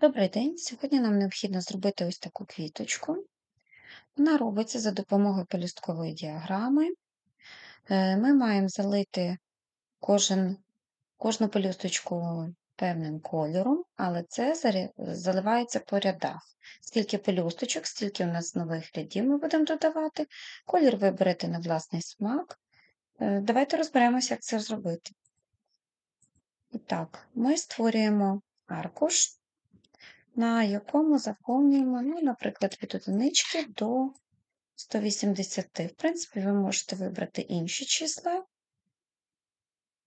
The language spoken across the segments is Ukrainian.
Добрий день! Сьогодні нам необхідно зробити ось таку квіточку. Вона робиться за допомогою пелюсткової діаграми. Е, ми маємо залити кожен, кожну пелюсточку певним кольором, але це заливається по рядах. Скільки пелюсточок, стільки у нас нових рядів ми будемо додавати. Колір виберете на власний смак. Е, давайте розберемося, як це зробити. І так, ми створюємо аркуш на якому заповнюємо, ну, наприклад, від одинички до 180. В принципі, ви можете вибрати інші числа,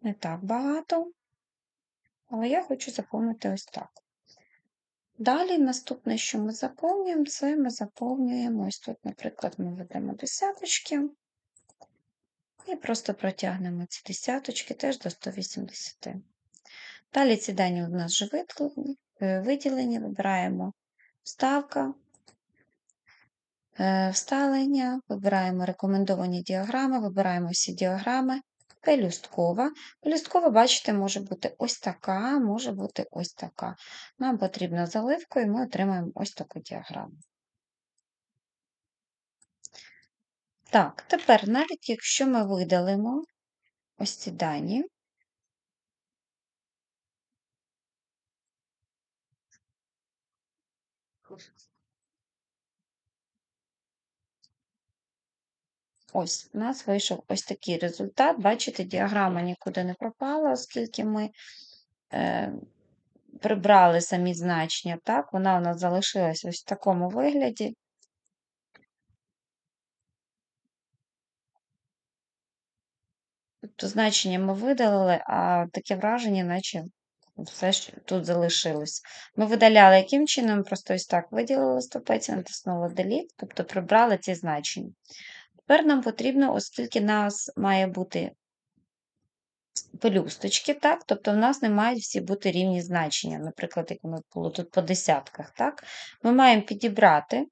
не так багато, але я хочу заповнити ось так. Далі, наступне, що ми заповнюємо, це ми заповнюємо ось тут, наприклад, ми ведемо десяточки і просто протягнемо ці десяточки теж до 180. Далі ці дані у нас вже Е, виділені, вибираємо вставка, е, вставлення, вибираємо рекомендовані діаграми, вибираємо всі діаграми, пелюсткова. Пелюсткова, бачите, може бути ось така, може бути ось така. Нам потрібна заливка, і ми отримаємо ось таку діаграму. Так, тепер, навіть якщо ми видалимо ось ці дані, Ось, у нас вийшов ось такий результат. Бачите, діаграма нікуди не пропала, оскільки ми е, прибрали самі значення, так, вона у нас залишилась ось в такому вигляді. Тобто значення ми видалили, а таке враження, наче все ж тут залишилось. Ми видаляли яким чином, просто ось так виділили стопець, натиснули Delete, тобто прибрали ці значення. Тепер нам потрібно, оскільки нас має бути пелюсточки, так? тобто в нас не мають всі бути рівні значення, наприклад, як воно було тут по десятках. так? Ми маємо підібрати,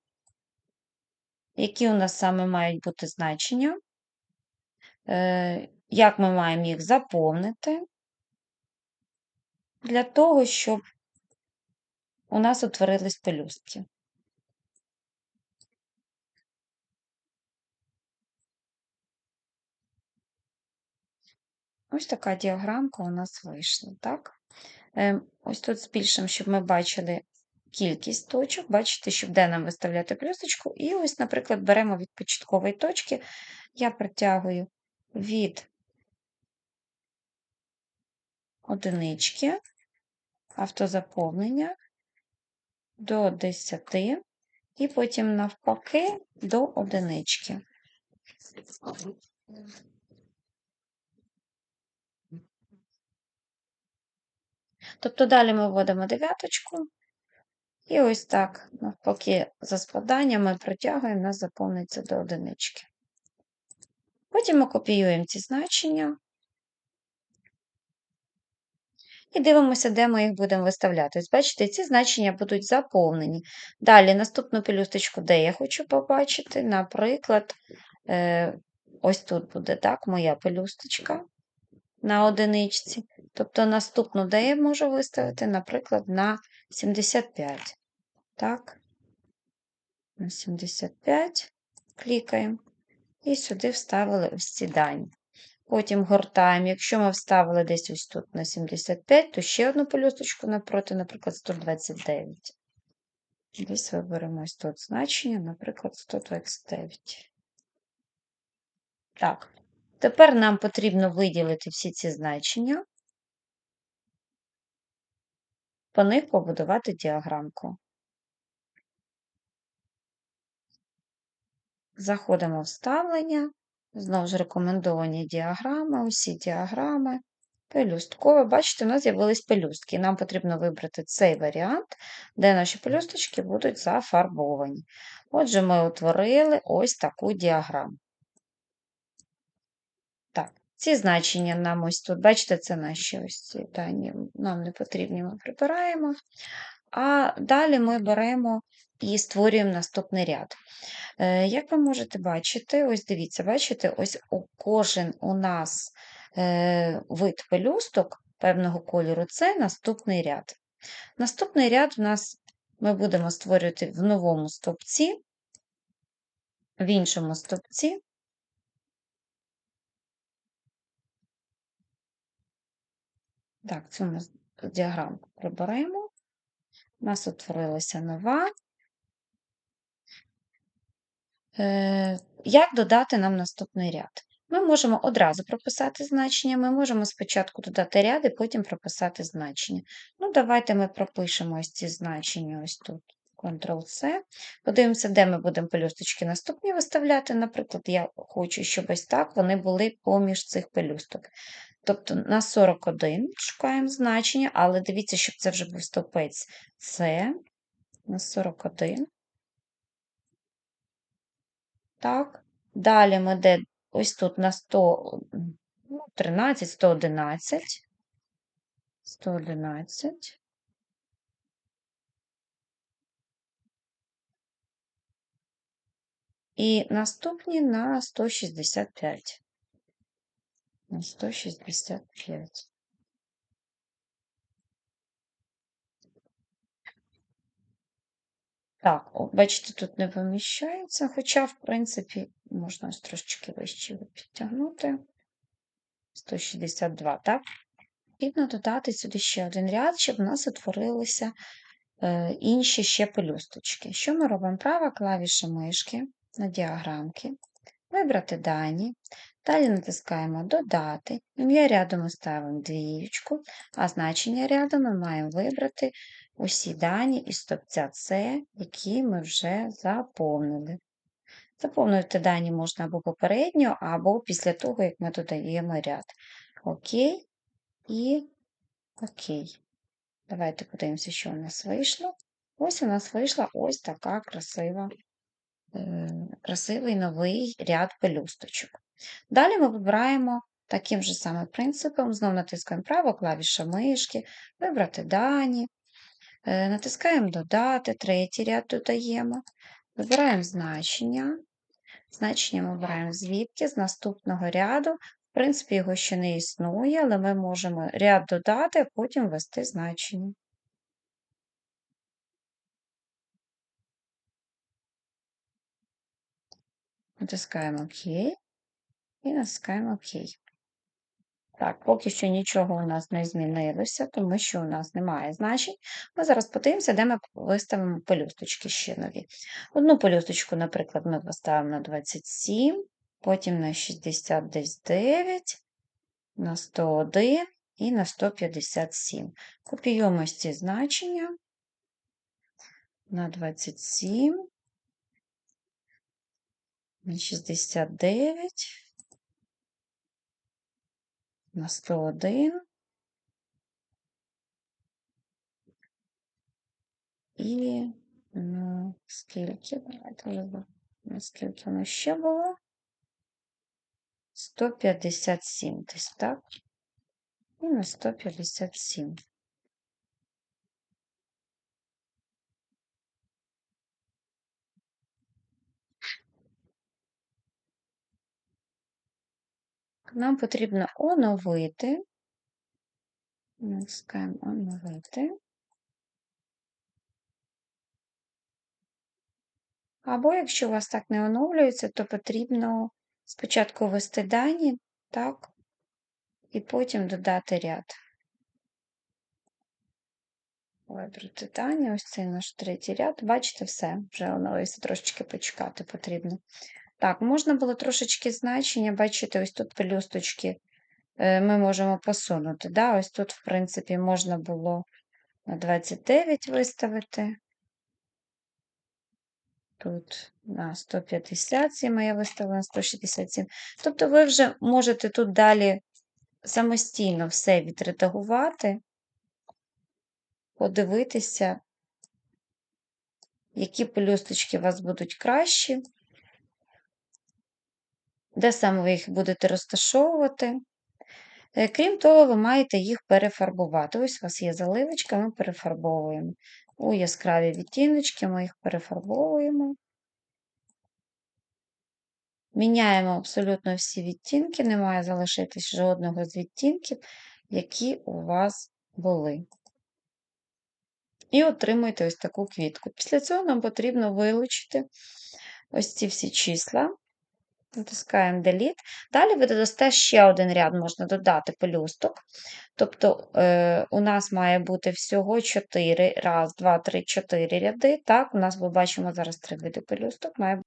які у нас саме мають бути значення, е, як ми маємо їх заповнити, для того, щоб у нас утворились пелюстки. Ось така діаграмка у нас вийшла. так? Ем, ось тут збільшимо, щоб ми бачили кількість точок. Бачите, щоб де нам виставляти плюсочку. І ось, наприклад, беремо від початкової точки, я притягую від одинички автозаповнення до 10, і потім навпаки до одинички. Тобто далі ми вводимо дев'яточку, і ось так, навпаки, за складанням ми протягуємо, нас заповниться до одинички. Потім ми копіюємо ці значення і дивимося, де ми їх будемо виставляти. Ось Бачите, ці значення будуть заповнені. Далі наступну пелюсточку, де я хочу побачити, наприклад, е, ось тут буде так, моя пелюсточка на одиничці. Тобто наступну де я можу виставити, наприклад, на 75. Так, на 75 клікаємо. І сюди вставили ось ці дані. Потім гортаємо. Якщо ми вставили десь ось тут на 75, то ще одну полюсточку напроти, наприклад, 129. Десь виберемо ось тут значення, наприклад, 129. Так, тепер нам потрібно виділити всі ці значення по них побудувати діаграмку. Заходимо в вставлення, знову ж рекомендовані діаграми, усі діаграми, пелюсткове. Бачите, у нас з'явились пелюстки. Нам потрібно вибрати цей варіант, де наші пелюсточки будуть зафарбовані. Отже, ми утворили ось таку діаграму. Так, ці значення нам ось тут, бачите, це наші ось ці дані, нам не потрібні, ми прибираємо. А далі ми беремо і створюємо наступний ряд. Е, як ви можете бачити, ось дивіться, бачите, ось кожен у нас е, вид пелюсток певного кольору це наступний ряд. Наступний ряд у нас ми будемо створювати в новому стовпці, в іншому стовпці. Так, цю ми діаграмку приберемо. У нас утворилася нова. Е, Як додати нам наступний ряд? Ми можемо одразу прописати значення, ми можемо спочатку додати ряд і потім прописати значення. Ну, давайте ми пропишемо ось ці значення ось тут. Ctrl-C. Подивимося, де ми будемо пелюсточки наступні виставляти. Наприклад, я хочу, щоб ось так вони були поміж цих пелюсток. Тобто на 41 шукаємо значення, але дивіться, щоб це вже був стовпець С на 41. Так. Далі ми де ось тут на 100, ну, 13, 111, 111. І наступні на 165. На 165. Так, о, бачите, тут не виміщається, хоча, в принципі, можна ось трошечки вище підтягнути. 162, так? Потрібно додати сюди ще один ряд, щоб у нас утворилися е, інші ще пелюсточки. Що ми робимо? Права клавіша мишки на діаграмки, вибрати дані. Далі натискаємо Додати. Ім'я ряду ми ставимо двієчку, а значення ряду ми маємо вибрати усі дані із стопця С, які ми вже заповнили. Заповнити дані можна або попередньо, або після того, як ми додаємо ряд. Окей і Окей. Давайте подивимося, що у нас вийшло. Ось у нас вийшла ось така красива, красивий новий ряд пелюсточок. Далі ми вибираємо таким же самим принципом, знову натискаємо право клавіша мишки, вибрати дані, е, натискаємо Додати, третій ряд додаємо, вибираємо значення. Значення ми вибираємо звідки з наступного ряду. В принципі, його ще не існує, але ми можемо ряд додати, а потім ввести значення. Натискаємо ОК і натискаємо ОК. Так, поки що нічого у нас не змінилося, тому що у нас немає значень. Ми зараз подивимося, де ми виставимо пелюсточки ще нові. Одну пелюсточку, наприклад, ми поставимо на 27, потім на 69, на 101 і на 157. Копіюємо ці значення на 27, на 69 на 101 і ну, скільки, давайте наскільки воно ще було? 157 десь, так? І на 157. Нам потрібно оновити. Натискаємо оновити. Або, якщо у вас так не оновлюється, то потрібно спочатку ввести дані, так, і потім додати ряд. Вибрати дані, ось цей наш третій ряд. Бачите, все, вже оновився, трошечки почекати потрібно. Так, можна було трошечки значення, бачите, ось тут пелюсточки е, ми можемо посунути. Да? Ось тут, в принципі, можна було на 29 виставити. Тут на 157, а я виставила на 167. Тобто ви вже можете тут далі самостійно все відредагувати, подивитися, які пелюсточки у вас будуть кращі де саме ви їх будете розташовувати. Е, крім того, ви маєте їх перефарбувати. Ось у вас є заливочка, ми перефарбовуємо. У яскраві відтіночки ми їх перефарбовуємо. Міняємо абсолютно всі відтінки, не має залишитись жодного з відтінків, які у вас були. і отримуєте ось таку квітку. Після цього нам потрібно вилучити ось ці всі числа. Натискаємо Delete. Далі ви додасте ще один ряд, можна додати пелюсток. Тобто е, у нас має бути всього 4, раз, 2, 3, 4 ряди. Так, у нас ми бачимо зараз три види пелюсток. Має...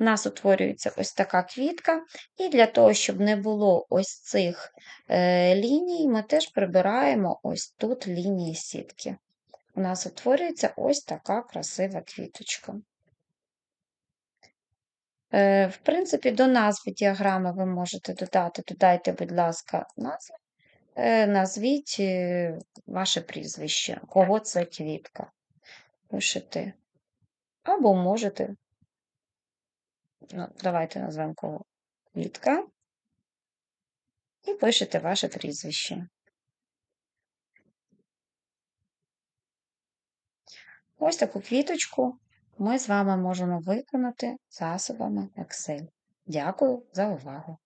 У нас утворюється ось така квітка, і для того, щоб не було ось цих е, ліній, ми теж прибираємо ось тут лінії сітки. У нас утворюється ось така красива квіточка. Е, В принципі, до назви діаграми ви можете додати, додайте, будь ласка, назву. Е, Назвіть е, ваше прізвище, кого це квітка. Пишете. Або можете. Ну, давайте назвемо кого квітка. І пишете ваше прізвище. Ось таку квіточку ми з вами можемо виконати засобами Excel. Дякую за увагу!